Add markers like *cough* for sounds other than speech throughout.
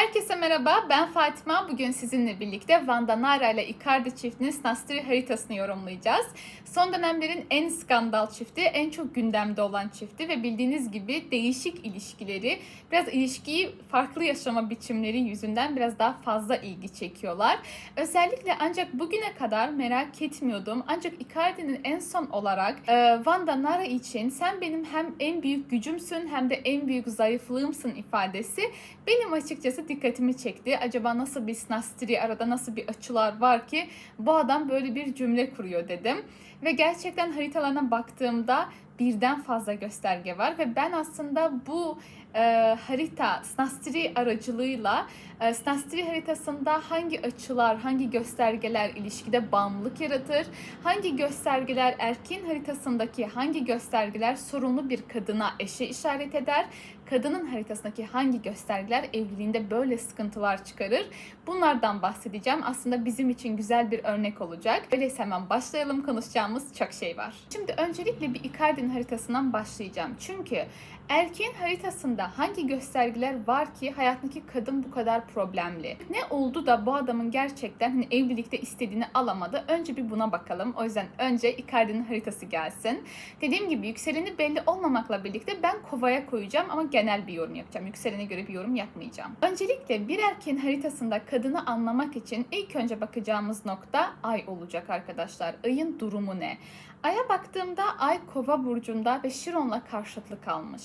Herkese merhaba, ben Fatima. Bugün sizinle birlikte Vanda Nara ile Icardi çiftinin Snastri haritasını yorumlayacağız. Son dönemlerin en skandal çifti, en çok gündemde olan çifti ve bildiğiniz gibi değişik ilişkileri, biraz ilişkiyi farklı yaşama biçimleri yüzünden biraz daha fazla ilgi çekiyorlar. Özellikle ancak bugüne kadar merak etmiyordum. Ancak Icardi'nin en son olarak e, Vanda Nara için sen benim hem en büyük gücümsün hem de en büyük zayıflığımsın ifadesi benim açıkçası dikkatimi çekti. Acaba nasıl bir snastri arada nasıl bir açılar var ki bu adam böyle bir cümle kuruyor dedim. Ve gerçekten haritalarına baktığımda birden fazla gösterge var ve ben aslında bu e, harita Snastri aracılığıyla e, Snastri haritasında hangi açılar, hangi göstergeler ilişkide bağımlılık yaratır, hangi göstergeler erkeğin haritasındaki hangi göstergeler sorunlu bir kadına eşe işaret eder, kadının haritasındaki hangi göstergeler evliliğinde böyle sıkıntılar çıkarır. Bunlardan bahsedeceğim. Aslında bizim için güzel bir örnek olacak. Öyleyse hemen başlayalım. Konuşacağımız çok şey var. Şimdi öncelikle bir Icardi'nin haritasından başlayacağım. Çünkü erkeğin haritasında hangi göstergeler var ki hayatındaki kadın bu kadar problemli? Ne oldu da bu adamın gerçekten hani evlilikte istediğini alamadı? Önce bir buna bakalım. O yüzden önce Icardi'nin haritası gelsin. Dediğim gibi yükseleni belli olmamakla birlikte ben kovaya koyacağım ama genel bir yorum yapacağım. Yükselene göre bir yorum yapmayacağım. Öncelikle bir erkeğin haritasında kadını anlamak için ilk önce bakacağımız nokta ay olacak arkadaşlar. Ayın durumu ne? Ay'a baktığımda Ay Kova burcunda ve Şiron'la karşıtlık almış.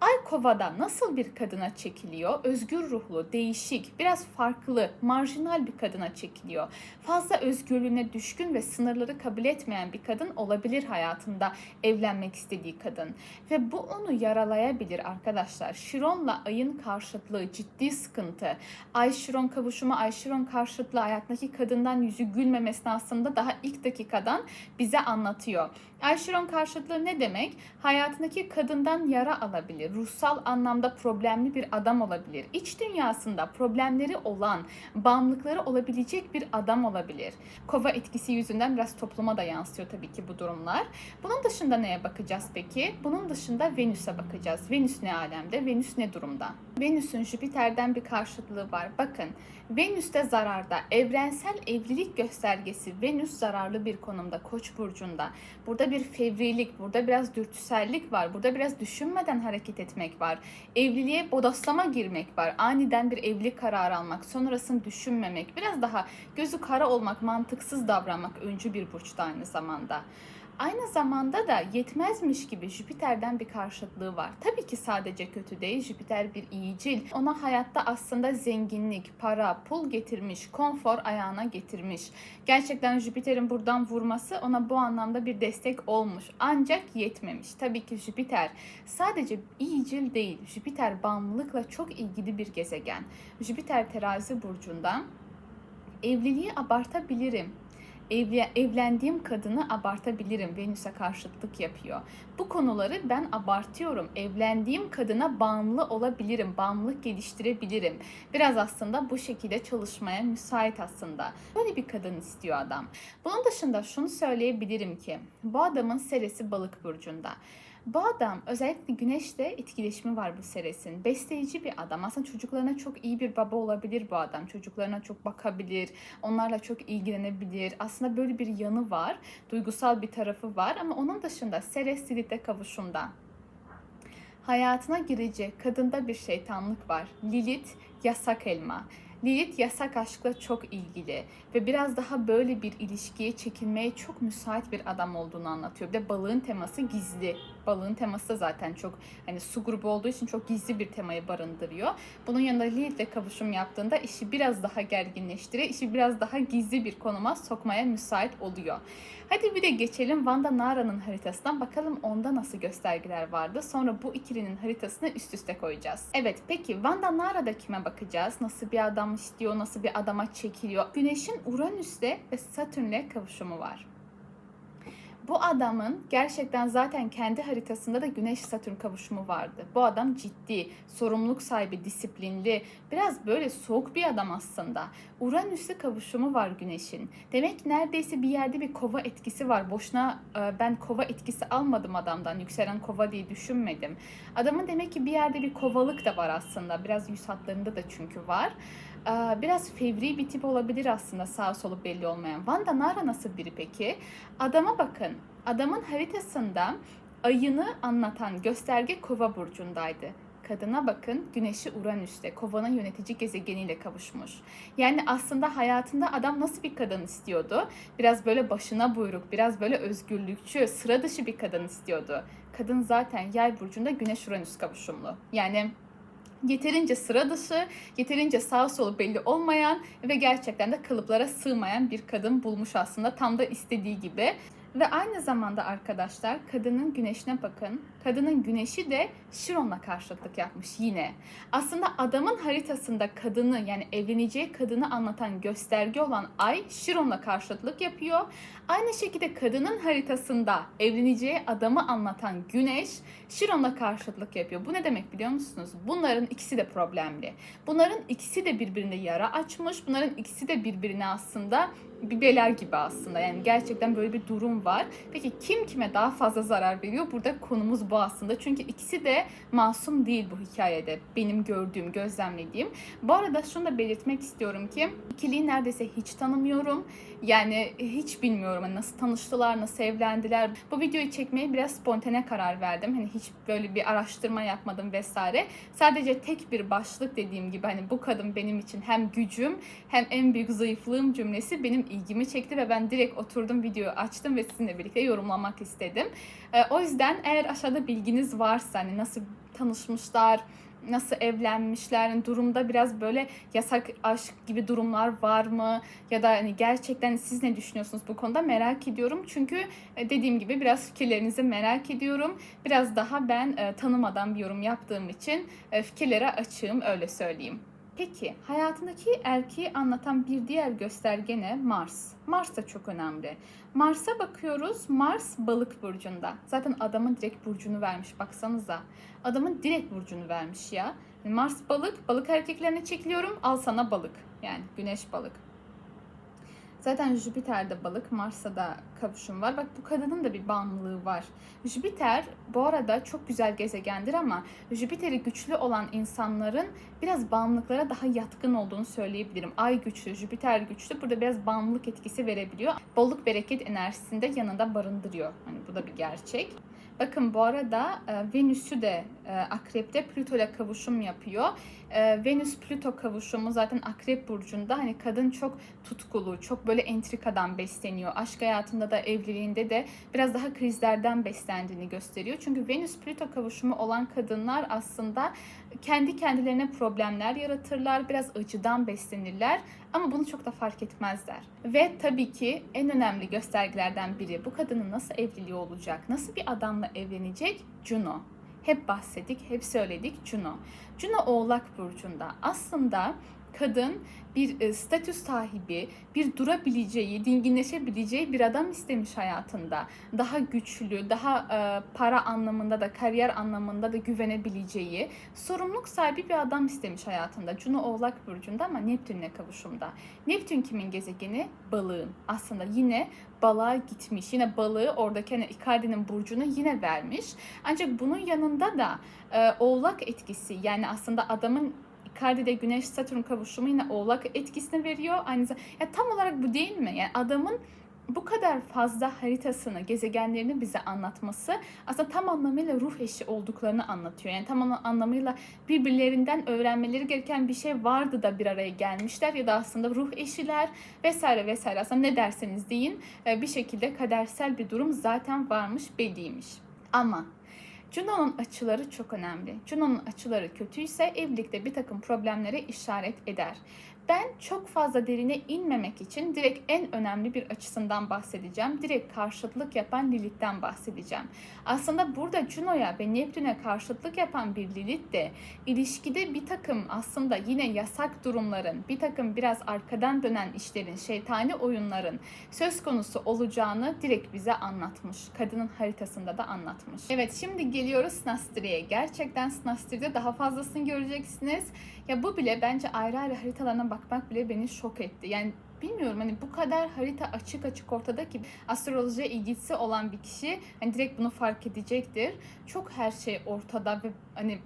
Ay Kova'da nasıl bir kadına çekiliyor? Özgür ruhlu, değişik, biraz farklı, marjinal bir kadına çekiliyor. Fazla özgürlüğüne düşkün ve sınırları kabul etmeyen bir kadın olabilir hayatında evlenmek istediği kadın. Ve bu onu yaralayabilir arkadaşlar. Şiron'la Ay'ın karşıtlığı ciddi sıkıntı. Ay Şiron kavuşumu, Ay Şiron karşıtlığı hayatındaki kadından yüzü gülmemesini aslında daha ilk dakikadan bize anlatıyor anlatıyor. Ayşiron karşıtlığı ne demek? Hayatındaki kadından yara alabilir. Ruhsal anlamda problemli bir adam olabilir. İç dünyasında problemleri olan, bağımlılıkları olabilecek bir adam olabilir. Kova etkisi yüzünden biraz topluma da yansıyor tabii ki bu durumlar. Bunun dışında neye bakacağız peki? Bunun dışında Venüs'e bakacağız. Venüs ne alemde? Venüs ne durumda? Venüs'ün Jüpiter'den bir karşıtlığı var. Bakın Venüs'te zararda. Evrensel evlilik göstergesi Venüs zararlı bir konumda Koç burcunda. Burada bir fevrilik, burada biraz dürtüsellik var. Burada biraz düşünmeden hareket etmek var. Evliliğe bodoslama girmek var. Aniden bir evlilik kararı almak, sonrasını düşünmemek, biraz daha gözü kara olmak, mantıksız davranmak öncü bir burçta aynı zamanda. Aynı zamanda da yetmezmiş gibi Jüpiter'den bir karşıtlığı var. Tabii ki sadece kötü değil. Jüpiter bir iyicil. Ona hayatta aslında zenginlik, para, pul getirmiş, konfor ayağına getirmiş. Gerçekten Jüpiter'in buradan vurması ona bu anlamda bir destek olmuş. Ancak yetmemiş. Tabii ki Jüpiter sadece iyicil değil. Jüpiter bağımlılıkla çok ilgili bir gezegen. Jüpiter terazi burcunda evliliği abartabilirim evli, evlendiğim kadını abartabilirim. Venüs'e karşıtlık yapıyor. Bu konuları ben abartıyorum. Evlendiğim kadına bağımlı olabilirim. Bağımlılık geliştirebilirim. Biraz aslında bu şekilde çalışmaya müsait aslında. Böyle bir kadın istiyor adam. Bunun dışında şunu söyleyebilirim ki bu adamın seresi balık burcunda. Bu adam özellikle güneşle etkileşimi var bu seresin. Besleyici bir adam. Aslında çocuklarına çok iyi bir baba olabilir bu adam. Çocuklarına çok bakabilir. Onlarla çok ilgilenebilir. Aslında böyle bir yanı var. Duygusal bir tarafı var ama onun dışında Seres Lilith'e kavuşumda hayatına girecek kadında bir şeytanlık var. Lilith yasak elma. Lilith yasak aşkla çok ilgili ve biraz daha böyle bir ilişkiye çekilmeye çok müsait bir adam olduğunu anlatıyor. Bir de balığın teması gizli. Balığın teması da zaten çok hani su grubu olduğu için çok gizli bir temayı barındırıyor. Bunun yanında Lilith'le kavuşum yaptığında işi biraz daha gerginleştiriyor. işi biraz daha gizli bir konuma sokmaya müsait oluyor. Hadi bir de geçelim Vanda Nara'nın haritasından bakalım onda nasıl göstergeler vardı. Sonra bu ikilinin haritasını üst üste koyacağız. Evet peki Vanda Nara'da kime bakacağız? Nasıl bir adam istiyor? Nasıl bir adama çekiliyor? Güneşin Uranüs'le ve Satürn'le kavuşumu var. Bu adamın gerçekten zaten kendi haritasında da Güneş Satürn kavuşumu vardı. Bu adam ciddi, sorumluluk sahibi, disiplinli, biraz böyle soğuk bir adam aslında. Uranüs'le kavuşumu var Güneş'in. Demek neredeyse bir yerde bir kova etkisi var. Boşuna e, ben kova etkisi almadım adamdan. Yükselen kova diye düşünmedim. Adamın demek ki bir yerde bir kovalık da var aslında. Biraz yüz hatlarında da çünkü var. Ee, Biraz fevri bir tip olabilir aslında sağ solu belli olmayan. Vanda Nara nasıl biri peki? Adama bakın. Adamın haritasında ayını anlatan gösterge kova burcundaydı. Kadına bakın güneşi Uranüs'te kovanın yönetici gezegeniyle kavuşmuş. Yani aslında hayatında adam nasıl bir kadın istiyordu? Biraz böyle başına buyruk, biraz böyle özgürlükçü, sıra dışı bir kadın istiyordu. Kadın zaten yay burcunda güneş Uranüs kavuşumlu. Yani yeterince sıra dışı, yeterince sağ solu belli olmayan ve gerçekten de kalıplara sığmayan bir kadın bulmuş aslında tam da istediği gibi. Ve aynı zamanda arkadaşlar kadının güneşine bakın. Kadının güneşi de Şiron'la karşıtlık yapmış yine. Aslında adamın haritasında kadını yani evleneceği kadını anlatan gösterge olan ay Şiron'la karşıtlık yapıyor. Aynı şekilde kadının haritasında evleneceği adamı anlatan güneş Şiron'la karşıtlık yapıyor. Bu ne demek biliyor musunuz? Bunların ikisi de problemli. Bunların ikisi de birbirine yara açmış. Bunların ikisi de birbirine aslında bibeler gibi aslında. Yani gerçekten böyle bir durum var. Peki kim kime daha fazla zarar veriyor? Burada konumuz bu aslında. Çünkü ikisi de masum değil bu hikayede. Benim gördüğüm, gözlemlediğim. Bu arada şunu da belirtmek istiyorum ki ikiliyi neredeyse hiç tanımıyorum. Yani hiç bilmiyorum hani nasıl tanıştılar, nasıl evlendiler. Bu videoyu çekmeye biraz spontane karar verdim. Hani hiç böyle bir araştırma yapmadım vesaire. Sadece tek bir başlık dediğim gibi hani bu kadın benim için hem gücüm hem en büyük zayıflığım cümlesi benim ilgimi çekti ve ben direkt oturdum videoyu açtım ve sizinle birlikte yorumlamak istedim. Ee, o yüzden eğer aşağıda bilginiz varsa hani nasıl tanışmışlar, nasıl evlenmişler, yani durumda biraz böyle yasak aşk gibi durumlar var mı? Ya da hani gerçekten siz ne düşünüyorsunuz bu konuda merak ediyorum. Çünkü e, dediğim gibi biraz fikirlerinizi merak ediyorum. Biraz daha ben e, tanımadan bir yorum yaptığım için e, fikirlere açığım öyle söyleyeyim. Peki hayatındaki erkeği anlatan bir diğer gösterge ne? Mars. Mars da çok önemli. Mars'a bakıyoruz. Mars balık burcunda. Zaten adamın direkt burcunu vermiş baksanıza. Adamın direkt burcunu vermiş ya. Mars balık. Balık erkeklerine çekiliyorum. Al sana balık. Yani güneş balık. Zaten Jüpiter'de balık, Mars'ta da kavuşum var. Bak bu kadının da bir bağımlılığı var. Jüpiter bu arada çok güzel gezegendir ama Jüpiter'i güçlü olan insanların biraz bağımlılıklara daha yatkın olduğunu söyleyebilirim. Ay güçlü, Jüpiter güçlü. Burada biraz bağımlılık etkisi verebiliyor. Bolluk bereket enerjisini de yanında barındırıyor. Hani bu da bir gerçek. Bakın bu arada e, Venüs'ü de e, Akrep'te Plüto ile kavuşum yapıyor. E, Venüs-Plüto kavuşumu zaten Akrep burcunda. Hani kadın çok tutkulu, çok böyle entrikadan besleniyor. Aşk hayatında da evliliğinde de biraz daha krizlerden beslendiğini gösteriyor. Çünkü Venüs-Plüto kavuşumu olan kadınlar aslında kendi kendilerine problemler yaratırlar. Biraz acıdan beslenirler ama bunu çok da fark etmezler. Ve tabii ki en önemli göstergelerden biri bu kadının nasıl evliliği olacak, nasıl bir adamla evlenecek? Juno. Hep bahsettik, hep söyledik Juno. Juno Oğlak Burcu'nda. Aslında kadın bir e, statü sahibi, bir durabileceği, dinginleşebileceği bir adam istemiş hayatında. Daha güçlü, daha e, para anlamında da, kariyer anlamında da güvenebileceği, sorumluluk sahibi bir adam istemiş hayatında. Juno Oğlak Burcu'nda ama Neptün'le kavuşumda. Neptün kimin gezegeni? Balığın. Aslında yine balığa gitmiş. Yine balığı oradaki hani Icardi'nin burcunu yine vermiş. Ancak bunun yanında da e, oğlak etkisi yani aslında adamın Icardi'de Güneş Satürn kavuşumu yine oğlak etkisini veriyor. Aynı zamanda ya tam olarak bu değil mi? Yani adamın bu kadar fazla haritasını, gezegenlerini bize anlatması aslında tam anlamıyla ruh eşi olduklarını anlatıyor. Yani tam anlamıyla birbirlerinden öğrenmeleri gereken bir şey vardı da bir araya gelmişler ya da aslında ruh eşiler vesaire vesaire aslında ne derseniz deyin bir şekilde kadersel bir durum zaten varmış belliymiş. Ama Juno'nun açıları çok önemli. Juno'nun açıları kötüyse evlilikte bir takım problemlere işaret eder. Ben çok fazla derine inmemek için direkt en önemli bir açısından bahsedeceğim. Direkt karşıtlık yapan Lilith'ten bahsedeceğim. Aslında burada Juno'ya ve Neptün'e karşıtlık yapan bir Lilith de ilişkide bir takım aslında yine yasak durumların, bir takım biraz arkadan dönen işlerin, şeytani oyunların söz konusu olacağını direkt bize anlatmış. Kadının haritasında da anlatmış. Evet şimdi geliyoruz Snastri'ye. Gerçekten Snastri'de daha fazlasını göreceksiniz. Ya bu bile bence ayrı ayrı haritalarına bakmak bile beni şok etti. Yani bilmiyorum hani bu kadar harita açık açık ortada ki astrolojiye ilgisi olan bir kişi hani direkt bunu fark edecektir. Çok her şey ortada ve hani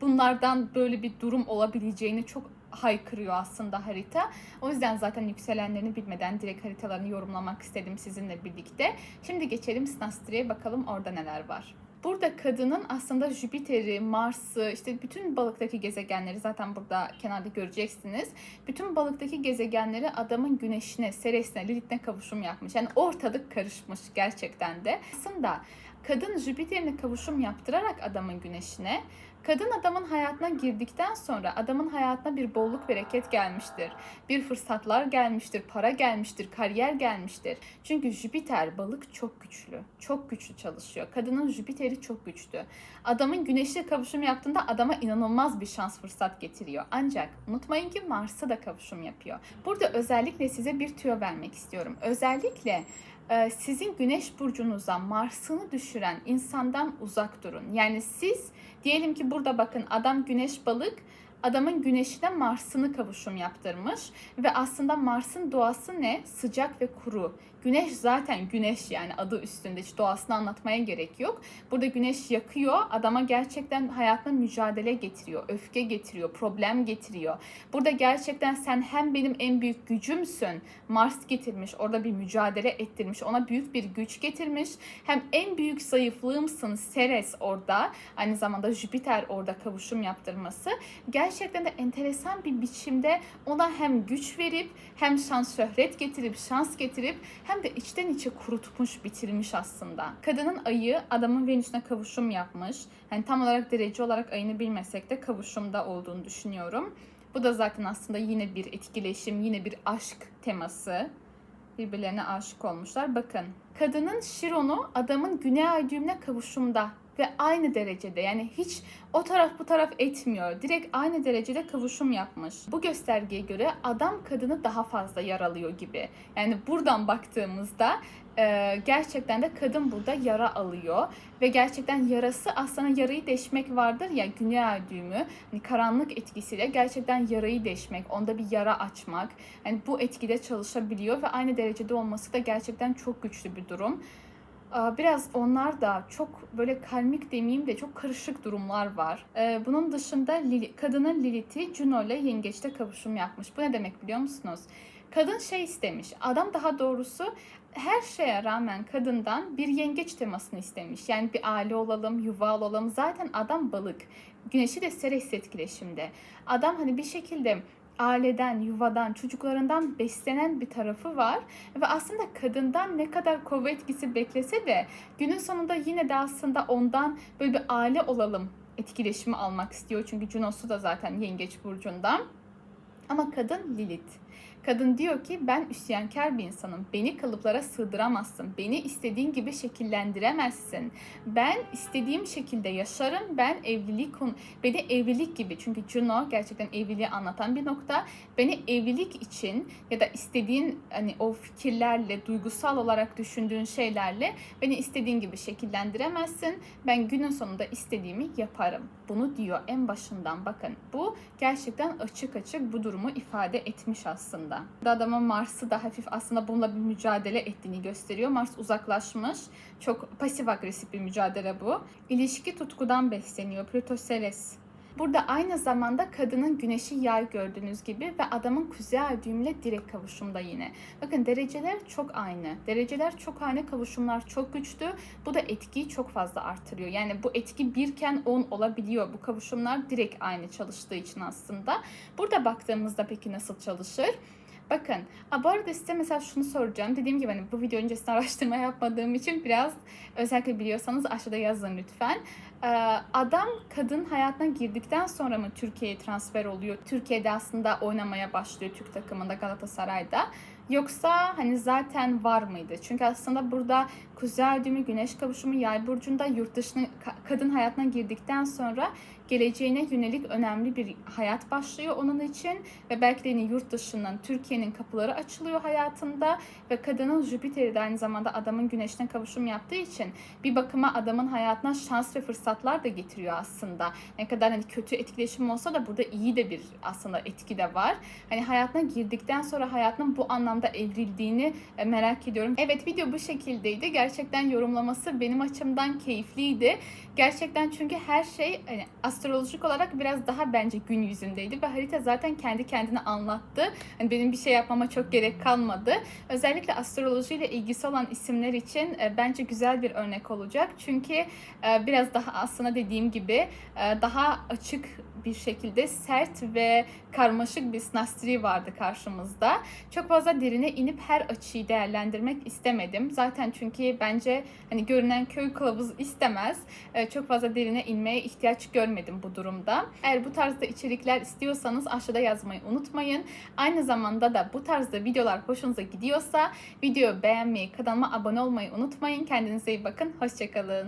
bunlardan böyle bir durum olabileceğini çok haykırıyor aslında harita. O yüzden zaten yükselenlerini bilmeden direkt haritalarını yorumlamak istedim sizinle birlikte. Şimdi geçelim Snastri'ye bakalım orada neler var. Burada kadının aslında Jüpiter'i, Mars'ı, işte bütün balıktaki gezegenleri zaten burada kenarda göreceksiniz. Bütün balıktaki gezegenleri adamın güneşine, Ceres'ine, Lilith'ine kavuşum yapmış. Yani ortalık karışmış gerçekten de. Aslında kadın Jüpiter'ine kavuşum yaptırarak adamın güneşine, kadın adamın hayatına girdikten sonra adamın hayatına bir bolluk bereket gelmiştir. Bir fırsatlar gelmiştir, para gelmiştir, kariyer gelmiştir. Çünkü Jüpiter balık çok güçlü, çok güçlü çalışıyor. Kadının Jüpiter'i çok güçlü. Adamın güneşle kavuşum yaptığında adama inanılmaz bir şans fırsat getiriyor. Ancak unutmayın ki Mars'a da kavuşum yapıyor. Burada özellikle size bir tüyo vermek istiyorum. Özellikle e, sizin güneş burcunuza Mars'ını düşüren insandan uzak durun. Yani siz diyelim ki burada bakın adam güneş balık adamın güneşine Mars'ını kavuşum yaptırmış ve aslında Mars'ın doğası ne? Sıcak ve kuru. Güneş zaten güneş yani adı üstünde hiç doğasını anlatmaya gerek yok. Burada güneş yakıyor adama gerçekten hayatına mücadele getiriyor, öfke getiriyor, problem getiriyor. Burada gerçekten sen hem benim en büyük gücümsün Mars getirmiş orada bir mücadele ettirmiş ona büyük bir güç getirmiş. Hem en büyük zayıflığımsın Ceres orada aynı zamanda Jüpiter orada kavuşum yaptırması. Gerçekten de enteresan bir biçimde ona hem güç verip hem şans şöhret getirip şans getirip hem de içten içe kurutmuş, bitirmiş aslında. Kadının ayı adamın Venüs'üne kavuşum yapmış. Yani tam olarak derece olarak ayını bilmesek de kavuşumda olduğunu düşünüyorum. Bu da zaten aslında yine bir etkileşim, yine bir aşk teması. Birbirlerine aşık olmuşlar. Bakın kadının Şiron'u adamın güney ay düğümüne kavuşumda ve aynı derecede yani hiç o taraf bu taraf etmiyor. Direkt aynı derecede kavuşum yapmış. Bu göstergeye göre adam kadını daha fazla yaralıyor gibi. Yani buradan baktığımızda e, gerçekten de kadın burada yara alıyor ve gerçekten yarası aslında yarayı deşmek vardır ya güney ay düğümü hani karanlık etkisiyle gerçekten yarayı deşmek, onda bir yara açmak yani bu etkide çalışabiliyor ve aynı derecede olması da gerçekten çok güçlü bir durum. Biraz onlar da çok böyle karmik demeyeyim de çok karışık durumlar var. Ee, Bunun dışında Lili, kadının Lilith'i Juno ile yengeçte kavuşum yapmış. Bu ne demek biliyor musunuz? Kadın şey istemiş. Adam daha doğrusu her şeye rağmen kadından bir yengeç temasını istemiş. Yani bir aile olalım, yuva olalım. Zaten adam balık. Güneşi de Ceres etkileşimde. Adam hani bir şekilde aileden, yuvadan, çocuklarından beslenen bir tarafı var. Ve aslında kadından ne kadar kova etkisi beklese de günün sonunda yine de aslında ondan böyle bir aile olalım etkileşimi almak istiyor. Çünkü Juno'su da zaten yengeç burcundan. Ama kadın Lilith. Kadın diyor ki ben üsyankar bir insanım. Beni kalıplara sığdıramazsın. Beni istediğin gibi şekillendiremezsin. Ben istediğim şekilde yaşarım. Ben evlilik beni evlilik gibi çünkü Juno gerçekten evliliği anlatan bir nokta. Beni evlilik için ya da istediğin hani o fikirlerle, duygusal olarak düşündüğün şeylerle beni istediğin gibi şekillendiremezsin. Ben günün sonunda istediğimi yaparım. Bunu diyor en başından bakın. Bu gerçekten açık açık bu durumu ifade etmiş aslında. Adamın Mars'ı da hafif aslında bununla bir mücadele ettiğini gösteriyor. Mars uzaklaşmış. Çok pasif agresif bir mücadele bu. İlişki tutkudan besleniyor. Plüto. Burada aynı zamanda kadının güneşi yay gördüğünüz gibi ve adamın kuzey ay düğümüyle direkt kavuşumda yine. Bakın dereceler çok aynı. Dereceler çok aynı, kavuşumlar çok güçlü. Bu da etkiyi çok fazla artırıyor. Yani bu etki birken 10 olabiliyor. Bu kavuşumlar direkt aynı çalıştığı için aslında. Burada baktığımızda peki nasıl çalışır? Bakın, a, bu arada size mesela şunu soracağım. Dediğim gibi hani bu video öncesinde *laughs* araştırma yapmadığım için biraz özellikle biliyorsanız aşağıda yazın lütfen. Ee, Adam kadın hayatına girdikten sonra mı Türkiye'ye transfer oluyor? Türkiye'de aslında oynamaya başlıyor Türk takımında Galatasaray'da. Yoksa hani zaten var mıydı? Çünkü aslında burada kuzey düğümü, güneş kavuşumu, yay burcunda yurt dışına ka- kadın hayatına girdikten sonra geleceğine yönelik önemli bir hayat başlıyor onun için ve belki de yurt dışından Türkiye'nin kapıları açılıyor hayatında ve kadının Jüpiter'i de aynı zamanda adamın güneşine kavuşum yaptığı için bir bakıma adamın hayatına şans ve fırsatlar da getiriyor aslında. Ne kadar hani kötü etkileşim olsa da burada iyi de bir aslında etki de var. Hani hayatına girdikten sonra hayatının bu anlamda evrildiğini e, merak ediyorum. Evet video bu şekildeydi. Gerçekten yorumlaması benim açımdan keyifliydi. Gerçekten çünkü her şey hani astrolojik olarak biraz daha bence gün yüzündeydi ve harita zaten kendi kendine anlattı. Hani benim bir şey yapmama çok gerek kalmadı. Özellikle astrolojiyle ilgisi olan isimler için e, bence güzel bir örnek olacak. Çünkü e, biraz daha aslında dediğim gibi e, daha açık bir şekilde sert ve karmaşık bir snastri vardı karşımızda. Çok fazla derine inip her açıyı değerlendirmek istemedim. Zaten çünkü bence hani görünen köy kılavuz istemez. E, çok fazla derine inmeye ihtiyaç görmedim bu durumda. Eğer bu tarzda içerikler istiyorsanız aşağıda yazmayı unutmayın. Aynı zamanda da bu tarzda videolar hoşunuza gidiyorsa videoyu beğenmeyi, kanalıma abone olmayı unutmayın. Kendinize iyi bakın. Hoşçakalın.